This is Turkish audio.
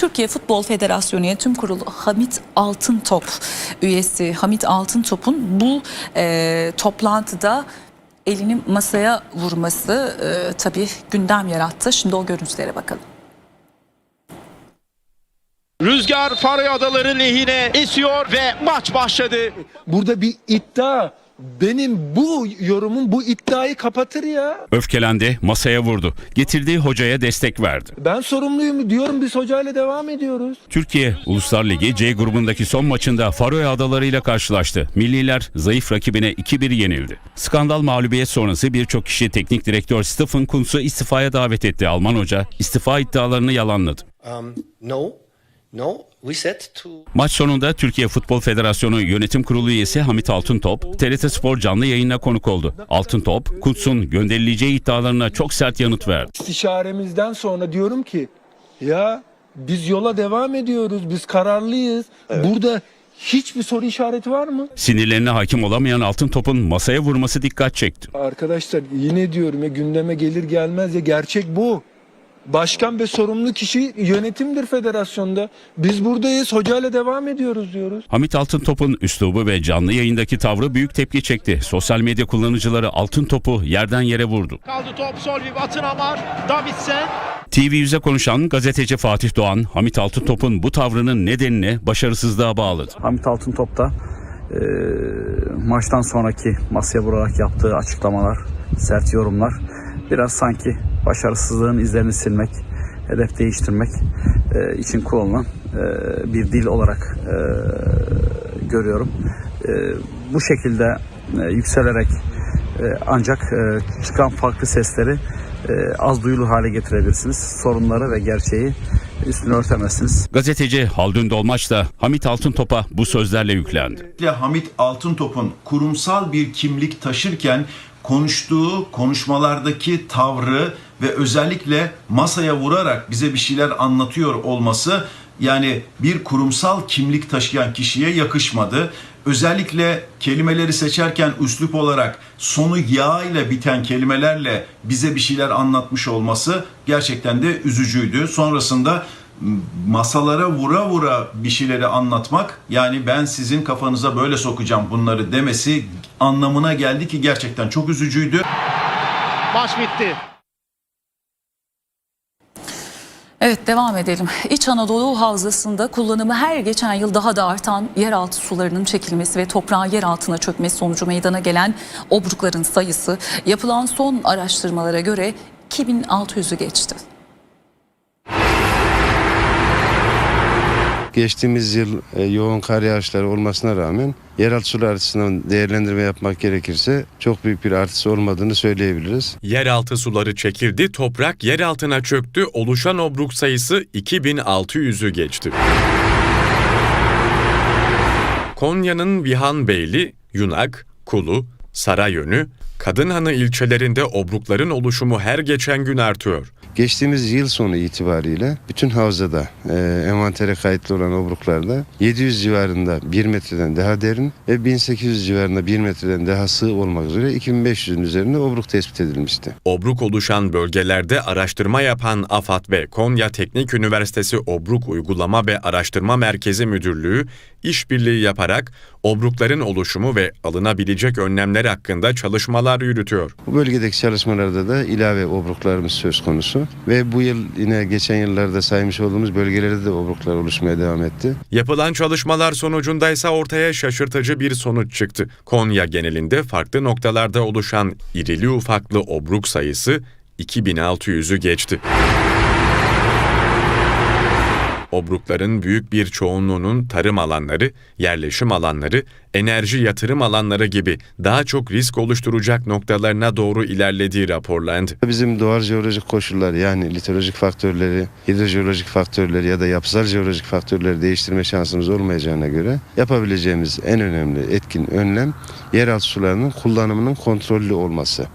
Türkiye Futbol Federasyonu Yönetim Kurulu Hamit Altıntop üyesi Hamit Altıntop'un bu e, toplantıda elini masaya vurması e, tabii gündem yarattı. Şimdi o görüntülere bakalım. Rüzgar Faroe Adaları lehine esiyor ve maç başladı. Burada bir iddia. Benim bu yorumum bu iddiayı kapatır ya. Öfkelendi, masaya vurdu. Getirdiği hocaya destek verdi. Ben sorumluyum diyorum biz hocayla devam ediyoruz. Türkiye Uluslar Ligi C grubundaki son maçında Faroe Adaları ile karşılaştı. Milliler zayıf rakibine 2-1 yenildi. Skandal mağlubiyet sonrası birçok kişi teknik direktör Stephen Kuntz'u istifaya davet etti. Alman hoca istifa iddialarını yalanladı. Um, no, no. We said to Maç sonunda Türkiye Futbol Federasyonu Yönetim Kurulu üyesi Hamit Altıntop, TRT Spor canlı yayına konuk oldu. Altıntop, Kuntz'un gönderileceği iddialarına çok sert yanıt verdi. İstişaremizden sonra diyorum ki ya biz yola devam ediyoruz. Biz kararlıyız. Burada hiçbir soru işareti var mı? Sinirlerine hakim olamayan Altıntop'un masaya vurması dikkat çekti. Arkadaşlar yine diyorum ya gündeme gelir gelmez ya gerçek bu. Başkan ve sorumlu kişi yönetimdir federasyonda. Biz buradayız hocayla devam ediyoruz diyoruz. Hamit Altıntop'un üslubu ve canlı yayındaki tavrı büyük tepki çekti. Sosyal medya kullanıcıları Altıntop'u yerden yere vurdu. Kaldı top Solvi Batın Amar, Davidsen. TV100'e konuşan gazeteci Fatih Doğan, Hamit Altıntop'un bu tavrının nedenini başarısızlığa bağladı. Hamit Altıntop da e, maçtan sonraki masaya vurarak yaptığı açıklamalar, sert yorumlar biraz sanki başarısızlığın izlerini silmek, hedef değiştirmek e, için kullanılan e, bir dil olarak e, görüyorum. E, bu şekilde e, yükselerek e, ancak e, çıkan farklı sesleri e, az duyulur hale getirebilirsiniz. Sorunları ve gerçeği üstüne örtemezsiniz. Gazeteci Haldun Dolmaç da Hamit Altıntop'a bu sözlerle yüklendi. Hamit Altıntop'un kurumsal bir kimlik taşırken konuştuğu konuşmalardaki tavrı ve özellikle masaya vurarak bize bir şeyler anlatıyor olması yani bir kurumsal kimlik taşıyan kişiye yakışmadı. Özellikle kelimeleri seçerken üslup olarak sonu ya ile biten kelimelerle bize bir şeyler anlatmış olması gerçekten de üzücüydü. Sonrasında masalara vura vura bir şeyleri anlatmak yani ben sizin kafanıza böyle sokacağım bunları demesi anlamına geldi ki gerçekten çok üzücüydü. Maç bitti. Evet devam edelim. İç Anadolu Havzası'nda kullanımı her geçen yıl daha da artan yeraltı sularının çekilmesi ve toprağın yer altına çökmesi sonucu meydana gelen obrukların sayısı yapılan son araştırmalara göre 2600'ü geçti. Geçtiğimiz yıl e, yoğun kar yağışları olmasına rağmen yeraltı sular açısından değerlendirme yapmak gerekirse çok büyük bir artısı olmadığını söyleyebiliriz. Yeraltı suları çekildi, toprak yer altına çöktü, oluşan obruk sayısı 2600'ü geçti. Konya'nın Vihanbeyli, Yunak, Kulu, Sarayönü, Kadınhanı ilçelerinde obrukların oluşumu her geçen gün artıyor. Geçtiğimiz yıl sonu itibariyle bütün havzada e, envantere kayıtlı olan obruklarda 700 civarında 1 metreden daha derin ve 1800 civarında 1 metreden daha sığ olmak üzere 2500'ün üzerinde obruk tespit edilmişti. Obruk oluşan bölgelerde araştırma yapan AFAD ve Konya Teknik Üniversitesi Obruk Uygulama ve Araştırma Merkezi Müdürlüğü işbirliği yaparak obrukların oluşumu ve alınabilecek önlemler hakkında çalışmalar yürütüyor. Bu bölgedeki çalışmalarda da ilave obruklarımız söz konusu ve bu yıl yine geçen yıllarda saymış olduğumuz bölgelerde de obruklar oluşmaya devam etti. Yapılan çalışmalar sonucunda ise ortaya şaşırtıcı bir sonuç çıktı. Konya genelinde farklı noktalarda oluşan irili ufaklı obruk sayısı 2600'ü geçti. Obrukların büyük bir çoğunluğunun tarım alanları, yerleşim alanları, enerji yatırım alanları gibi daha çok risk oluşturacak noktalarına doğru ilerlediği raporlandı. Bizim doğal jeolojik koşullar yani litolojik faktörleri, hidrojeolojik faktörleri ya da yapısal jeolojik faktörleri değiştirme şansımız olmayacağına göre yapabileceğimiz en önemli etkin önlem yeraltı sularının kullanımının kontrollü olması.